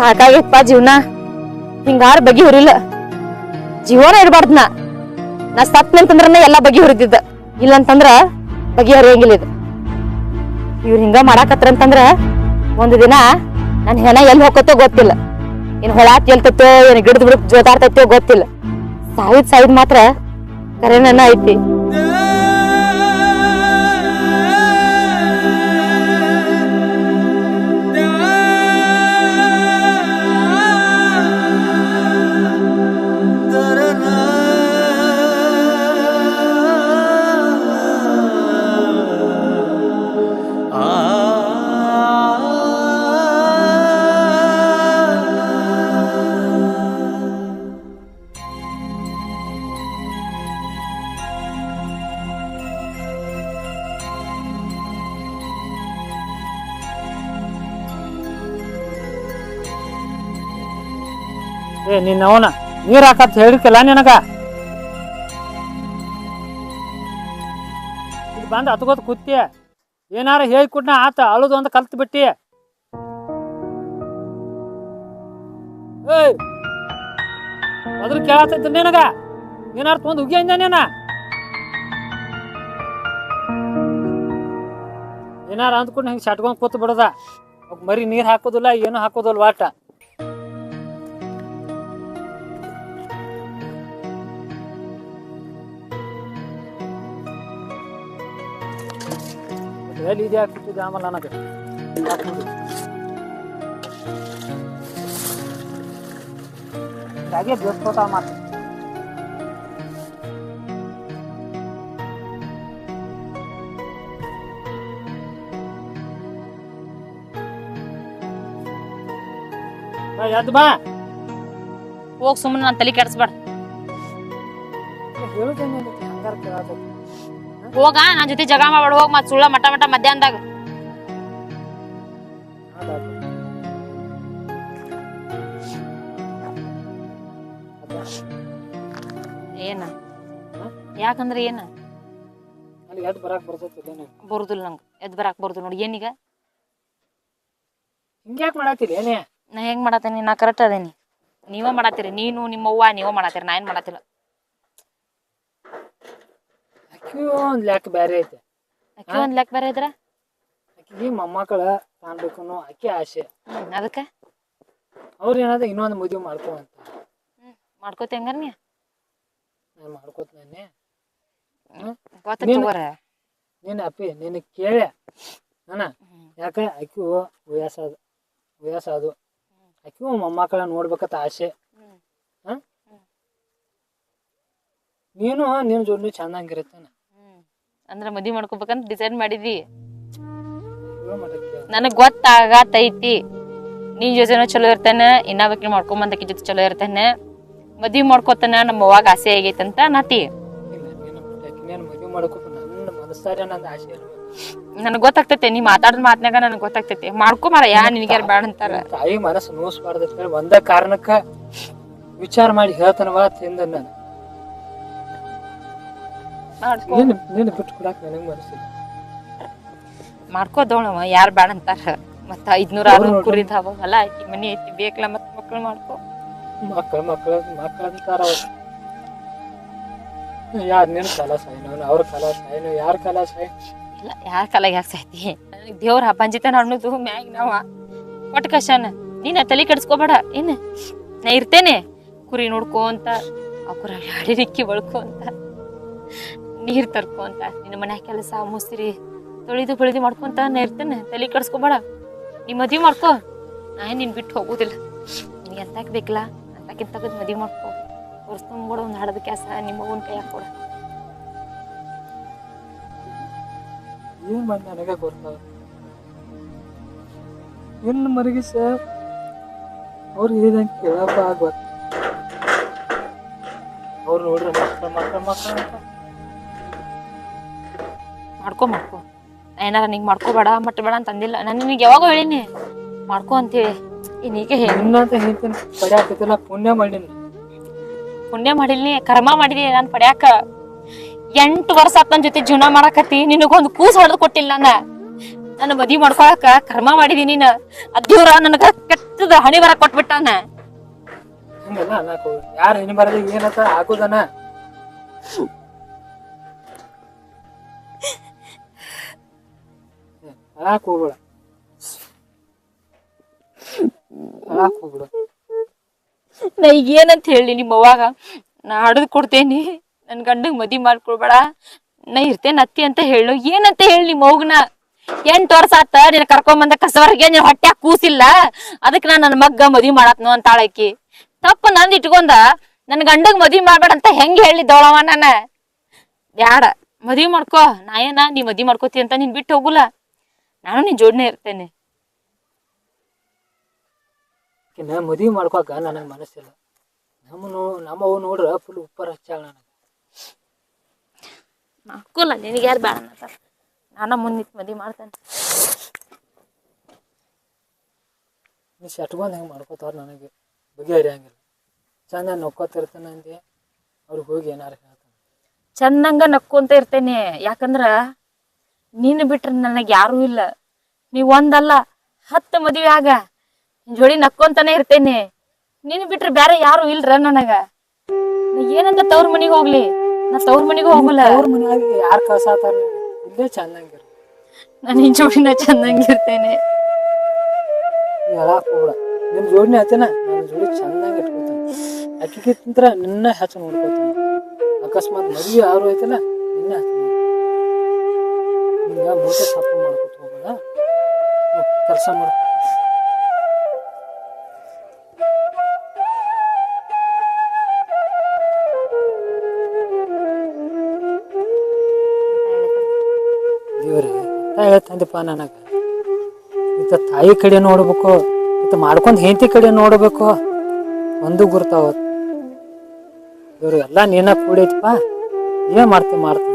ಸಾಕಾಗೈತಪ್ಪ ಜೀವನ ಹಿಂಗಾರ ಬಗೆ ಹುರಿಲ್ಲ. ಜೀವನ ಇರಬಾರ್ದು ನಾ ನಾ ಸತ್ನಂತಂದ್ರ ಎಲ್ಲಾ ಬಗೆ ಹುರಿದಿದ್ದ. ಇಲ್ಲಂತಂದ್ರ ಬಗೆ ಹರಿಯಂಗಿಲ್ಲ ಇದು. ಇವ್ರು ಹಿಂಗ ಮಾಡಾಕತ್ರ ಅಂತಂದ್ರ ಒಂದ್ ದಿನ ನನ್ನ ಹೆಣ ಎಲ್ಲಿ ಹೋಗತ್ತೋ ಗೊತ್ತಿಲ್ಲ. ಏನ್ ಹೊಳ ಎಲ್ತತ್ತೋ ಏನ್ ಗಿಡದ ಬಿಡಕ್ ಜೋತಾಡ್ತೈತೋ ಗೊತ್ತಿಲ್ಲ. ಸಾಯಿದ್ ಸಾಯಿದ್ ಮಾತ್ರ ಕರೆನ ಐತಿ. ಏ, ನಿನ್ನ ಅವನ, ನೀರ್ ಹಾಕತ್ ಹೇಳಿಕಲ್ಲ ನಿನಗ? ಇದು ಬಂದು ಹತ್ಕೋತ ಕೂತಿ ಏನಾರ ಹೇಳ್ಕೊಟ್ನ ಆತ, ಅಳುದು ಅಂತ ಕಲ್ತ್ ಬಿಟ್ಟಿ. ಏಯ್! ಅದ್ರ ಕೇಳತ್ತ ನಿನಗ? ಏನಾರ ತೊಂದ್ ಉಗಿ ಅಂದ ನೀನ? ಏನಾರ ಅಂದ್ಕೊಂಡು ಹಿಂಗೆ ಶಟ್ಕೊಂಡ್ ಕೂತ್ ಬಿಡದ. ಮರಿ ನೀರ್ ಹಾಕೋದಿಲ್ಲ, ಏನು ಹಾಕೋದಿಲ್ಲ ವಾಟ. ಎಲ್ಲಿ ಇದೆ ಹಾಕ್ಬಿಟ್ಟಿದ್ದೆ ಆಮೇಲೆ ನನಗೆ ಹಾಕ್ಬಿಡು. ಹಾಗೆ ಬೇಸ್ಕೋತ ಮಾತು ಬಾ, ಎದ್ದು ಬಾ ಹೋಗ್ ಸುಮ್ಮನೆ ನಾನು ತಲೆ ಕೆಡಿಸ್ಬೇಡ ಹೇಳುದೇನೆ ಹಂಗಾರ ಕೇಳತೈತಿ ಹೋಗ ನನ್ ಜೊತೆ ಜಗಳ ಮಾಡ್ಬೇಡ ಹೋಗ್ ಮತ್ ಸುಳ್ಳ ಮಟ ಮಟ ಮಧ್ಯಾಹ್ನದಾಗ. ಏನ? ಯಾಕಂದ್ರ ಏನ? ಅಲ್ಲಿ ಎದ್ದು ಬರಾಕ್ ಬರ್ತೈತಿ ಬರುದಿಲ್ಲ ನಂಗ. ಎದ್ ಬರಾಕ್ ಬರುದಿಲ್ಲ ನೋಡಿ. ಏನೀಗ ಹಿಂಗ್ಯಾಕ್ ಮಾಡಾತಿರಿ ಏನೇ? ನಾ ಹೆಂಗ್ ಮಾಡತ್ತೇನಿ ನಾ ಕರೆಕ್ಟ್ ಅದೇನಿ. ನೀವ ಮಾಡತ್ತೀರಿ ನೀನು ನಿಮ್ಮವ್ವ ನೀವೇ ನೀವ ಮಾಡತ್ತೀರಿ ನಾ ಏನ್ ಮಾಡತ್ತಿಲ್ಲ ಅಕ್ಕಿ ಒಂದ್ ಲೆಕ್ಕ ಬ್ಯಾರೆ ಐತೆ. ಅಕ್ಕಿ ಒಂದ್ ಲೆಕ್ಕ ಬೇರೆ ಇದ್ರ ಅಕ್ಕಿಗೆ ಮೊಮ್ಮಕ್ಕಳ ಕಾಣ್ಬೇಕು ಅನ್ನೋ ಅಕ್ಕಿ ಆಸೆ. ಅದಕ್ಕೆ? ಅವ್ರ ಏನಾದ ಇನ್ನೊಂದು ಮದುವೆ ಮಾಡ್ಕೊ ಅಂತ. ಮಾಡ್ಕೋತಿ ಹಂಗಾರ ನೀ? ನಾನು ಮಾಡ್ಕೋತ ನಾನೇ ಗೊತ್ತ ನೀನು- ಅಪ್ಪಿ ನಿನ್ನ ಕೇಳೆ. ಅಣ್ಣ. ಯಾಕ? ಅಕ್ಕಿ ವಯಸ್ಸಾದ ವಯಸ್ಸಾದು. ಅಕ್ಕಿ ಮೊಮ್ಮಕ್ಕಳ ನೋಡ್ಬೇಕಂತ ಆಸೆ? ನೀನು ನಿನ್ನ ಜೋಡಿ ಚಂದಂಗಿರುತ್ತಾನ ಹ್ಮ್ ಅಂದ್ರ ಮದ್ವಿ ಮಾಡ್ಕೋಬೇಕಂತ ಡಿಸೈಡ್ ಮಾಡಿದಿ ನನಗ್ ಗೊತ್ತಾಗತೈತಿ. ನೀನ್ ಯೋಜನೆ ಚಲೋ ಇರ್ತಾನೆ ಇನ್ನ ಬೇಕಿನ ಮಾಡ್ಕೊಂಬಂದಕಿ ಜೊತೆ ಚಲೋ ಇರ್ತಾನೆ. ಮದ್ವಿ ಮಾಡ್ಕೋತಾನ ನಮ್ಮ ಅವಾಗ ಆಸೆ ಆಗೈತಂತ ನಾತಿ. ನನಗ್ ಗೊತ್ತಾಗ್ತೈತೆ ನೀ ಮಾತಾಡಿದ ಮಾತ್ನಾಗ ನನಗ್ ಗೊತ್ತಾಗ್ತೈತಿ. ಮಾಡ್ಕೊ ಮಾರ ಯಾ ನಿನ್ಗೆ ಬೇಡ ಅಂತಾರ. ತಾಯಿ ಮನಸ್ಸು ನೋಸ್ಬಾರ್ದ ಒಂದ ಕಾರಣಕ್ಕ ವಿಚಾರ ಮಾಡಿ ಹೇಳ್ತಾನವಾ ತಿಂದ ನಾನು. ಮಾಡ್ಕೊ. ನೀನು ನೀನು ಬಿಟ್ಟು ಕೊಡಾಕ ನನಗೆ ಮನಸ್ಸಿಲ್ಲ. ಮಾಡ್ಕೋದವಳವ ಯಾರ್ ಬ್ಯಾಡ ಅಂತಾರ. ಮತ್ತ ಐದ್ನೂರ ಅವ್ರು ಆರ್ನೂರ್ ನೋಡ್ರಿ. ಕುರಿದಾವ ಹೊಲ ಐತಿ ಮನಿ ಐತಿ ಬೇಕಲ್ಲ ಮತ್ ಮಕ್ಳು ಮಾಡ್ಕೊ. ಮಕ್ಕಳು ಮಕ್ಕಳು ಮಕ್ಕಳು ಅಂತಾರ ಅವ್ರು. ಯಾರು ನಿನ್ನ ಕಲಾಸ ಏನು? ಅವ್ರ ಕಲಾಸ ಏನು? ಯಾರ ಕಲಾಸ ಇಲ್ಲ ಯಾರ ಕಾಲಾಗ ಯಾಕೆ ಸಾಯ್ತಿ? ನನಗ್ ದೇವ್ರ ಹಬ್ಬಂಜಿತನ ಅನ್ನೋದು ಮ್ಯಾಗ ನಾವ. ಒಟ್ಟ ಕಶಾನ ನೀನ ತಲೆ ಕೆಡಿಸ್ಕೋಬೇಡ ಏನ್ ನಾ ಇರ್ತೇನೆ ಕುರಿ ನೋಡ್ಕೊಂತ ಆ ಕುರಿ ಅಡಿರಿಕ್ಕಿ ಬಳ್ಕೊಂತ ನೀರ್ ತರ್ಕೊಂತ ನಿನ್ನ ಮನ್ಯಾಗ ಕೆಲಸ ಮುಸಿರಿ ತೊಳಿದು ಪೊಳಿದು ಮಾಡ್ಕೊಂತ ಇರ್ತೇನೆ. ತಲೆ ಕಡ್ಸ್ಕೊಬೇಡ. ನೀ ಮದ್ವಿ ಮಾಡ್ಕೊ. ನಾ ನಿನ್ನ ನಿನ್ ಬಿಟ್ಟು ಹೋಗುದಿಲ್ಲ. ನೀ ಎಂತಾಕ್ ಬೇಕಲ್ಲ? ಅಂತಕ್ಕಿಂತ ತಗದ್ ಮದ್ವಿ ಮಾಡ್ಕೋ. ಒಂದು ಒಂದ್ ಹಡದ ಕೆಲಸ ನಿಮ್ಮ ಮಗನ ಕೈ ಹಾಕೊಡ ಏನ್ ಮಾಡಿ ನನಗೆ ಗೊತ್ತಾಗ ಇನ್ನು ಸರ್, ಅವ್ರು ಕೇಳಪ್ಪ ಅವ್ರು ನೋಡ್ರಿ ಮಕ್ಕಳು ಮಕ್ಕಳು ಮಕ್ಕಳು ಅಂತ. ಮಾಡ್ಕೊ ಮಾಡ್ಕೊ. ನಾ ಏನಾರ ನಿಂಗೆ ಮಾಡ್ಕೋಬೇಡ ಮಟ್ಟಬೇಡ ಅಂತ ಅಂದಿಲ್ಲ. ನಾನು ನಿನಗೆ ಯಾವಾಗ ಹೇಳಿನಿ. ಮಾಡ್ಕೊ ಅಂತೇಳಿ. ಇನ್ನೀಗ ಹೇಳಿ. ಇನ್ನಂತ ಹೇಳ್ತೀನಿ. ಪಡ್ಯಾಕತ್ತಿಲ್ಲ ಪುಣ್ಯ ಮಾಡೀನಿ. ಪುಣ್ಯ ಮಾಡಿಲ್ನಿ ಕರ್ಮ ಮಾಡಿದಿ ನಾನು ಪಡ್ಯಾಕ ಎಂಟು ವರ್ಷ ಆತ್ ನನ್ನ ಜೊತೆ ಜೀವನ ಮಾಡಾಕತ್ತಿ. ನಿನಗೊಂದು ಕೂಸು ಹೊಡೆದು ಕೊಟ್ಟಿಲ್ಲ ನಾನು ನನ್ನ ಮದಿ ಮಾಡ್ಕೊಳಕ ಕರ್ಮ ಮಾಡಿದಿ ನೀನು. ಅದ್ಯೂರ ನನಗ ಕೆಟ್ಟದ ನಿಂದ್ರದ ಹಣಿ ಬರ ಕೊಟ್ಬಿಟ್ಟಾನ ಹಂಗೆಲ್ಲ ಅನ್ನಕ್. ಹೋಗ್ಬೇಡ ಯಾರು ಹೆಣ್ಣು ಬರಲಿ ಏನಂತ ಹಾಕುದನ ಹೋಗ್ಬೇಡ ಹೋಗ್ಬೇಡ ನಾ ಈಗ ಏನಂತ ಹೇಳಿ ನಿಮ್ಮ ಅವಾಗ ನಾ ಹಡದ್ ಕೊಡ್ತೇನಿ. ನನ್ ಗಂಡಗ್ ಮದಿ ಮಾಡ್ಕೊಳ್ಬೇಡ. ನಾ ಇರ್ತೇನೆ ಅತ್ತಿ ಅಂತ ಹೇಳು. ಏನಂತ ಹೇಳಿ ನಿಮ್ಮ ಅವ್ಗನ ಎಂಟ್ ವರ್ಷ ಆತ ನೀನ್ ಕರ್ಕೊಂಬಂದ ಕಸವರ್ಗೆ ನೀನ್ ಹೊಟ್ಯಾಗ ಕೂಸಿಲ್ಲ. ಅದಕ್ಕೆ ನಾ ನನ್ನ ಮಗ್ಗ ಮದ್ವಿ ಮಾಡತ್ನು ಅಂತ ಆಳಕಿ. ತಪ್ಪ ನಂದ್ ಇಟ್ಕೊಂಡ. ನನ್ ಗಂಡಗ್ ಮದ್ವಿ ಮಾಡ್ಬೇಡ ಅಂತ ಹೆಂಗ್ ಹೇಳಿದ್ದವಳವ ನಾನ? ಬ್ಯಾಡ. ಮದ್ವಿ ಮಾಡ್ಕೋ. ನಾ ಏನ ನೀ ಮದ್ವಿ ಮಾಡ್ಕೋತಿ ಅಂತ ನೀನ್ ಬಿಟ್ಟು ಹೋಗುಲ್ಲ. ನಾನು ನಿನ್ ಜೋಡ್ನೆ ಇರ್ತೇನೆ. ನಾ ಮದುವೆ ಮಾಡ್ಕೊಕ ನನಗೆ ಮನಸ್ಸಿಲ್ಲ. ನಮ್ಮ ನೋ ನಮ್ಮ ಅವು ನೋಡ್ರ ಫುಲ್ ಉಪ್ಪರ್ ಹಚ್ಚಾಳ ನನಗೆ. ಮಾಡ್ಕೊಲ್ಲ ನಿನಗೆ ಯಾರು ಬೇಡ ಅನ್ನತ್ತಾರ ನಾನ ಮುಂದೆ ಮದ್ವಿ ಮಾಡ್ತೇನೆ. ನೀ ಶಟ್ಕೊಂಡ್ ಹೆಂಗೆ ಮಾಡ್ಕೋತಾರ ನನಗೆ? ಬಗೆಹರಿಯಂಗಿಲ್ಲ ಚಂದ ನಕ್ಕೋತಿರ್ತೇನೆ ಅಂದೆ ಅವ್ರಿಗೆ ಹೋಗಿ ಏನಾರು ಹೇಳ್ತಾನೆ. ಚಂದಂಗ ನಕ್ಕೊಂತ ಇರ್ತೇನೆ ಯಾಕಂದ್ರ ನೀನು ಬಿಟ್ರೆ ನನಗೆ ಯಾರೂ ಇಲ್ಲ. ನೀ ಒಂದಲ್ಲ ಹತ್ತು ಮದುವೆ ಆಗ. ಜೋಡಿ ನಕ್ಕೊಂತಾನೆ ಇರ್ತೇನೆ. ನೀನು ಬಿಟ್ರೆ ಬೇರೆ ಯಾರು ಇಲ್ರ ನನಗ. ಏನಂತ ತವ್ರ ಮನಿಗೆ ಹೋಗ್ಲಿ. ನಾ ತವ್ರ ಮನಿಗೂ ಹೋಗಲ್ಲ. ಅವ್ರ ಮನ್ಯಾಗ ಯಾರು ಕಳ್ಸಾತಾರ ಇಲ್ಲೇ ಚಂದಂಗಿರ ನಾನು ನಿನ್ ಜೋಡಿನ ಚಂದಂಗಿರ್ತೇನೆ ಹೇಳಕ್ ಹೋಗ್ಬೇಡ. ನಿನ್ನ ಜೋಡಿನೇ ಹತ್ತೇನ ನನ್ನ ಜೋಡಿ ಚಂದಂಗೆ ಇಟ್ಕೋತಾನೆ. ತಿಂತ್ರ ನಿನ್ನ ಹೆಚ್ಚು ನೋಡ್ಕೋತಾನೆ. ಅಕಸ್ಮಾತ್ ಮದುವೆ ಯಾರು ಐತಲ್ಲ ನಿಂಗ ಮೂಟೆ ಮಾಡ್ಕೊತ ಹೋಗೋಣ. ಕೆಲಸ ಮಾಡು. ದೇವ್ರಿ ಹೇಳ್ತಂದಪ್ಪ ನನಗೆ. ಇತ್ತ ತಾಯಿ ಕಡೆ ನೋಡ್ಬೇಕು ಇತ್ತ ಮಾಡ್ಕೊಂಡು ಹೆಂಡತಿ ಕಡೆ ನೋಡ್ಬೇಕು. ಒಂದು ಗುರ್ತಾವ. ಇವರು ಎಲ್ಲ ನೀನ ಕೂಡೈತಪ್ಪ ಏನ್ ಮಾಡ್ತೀನಿ ಮಾಡ್ತೀನಿ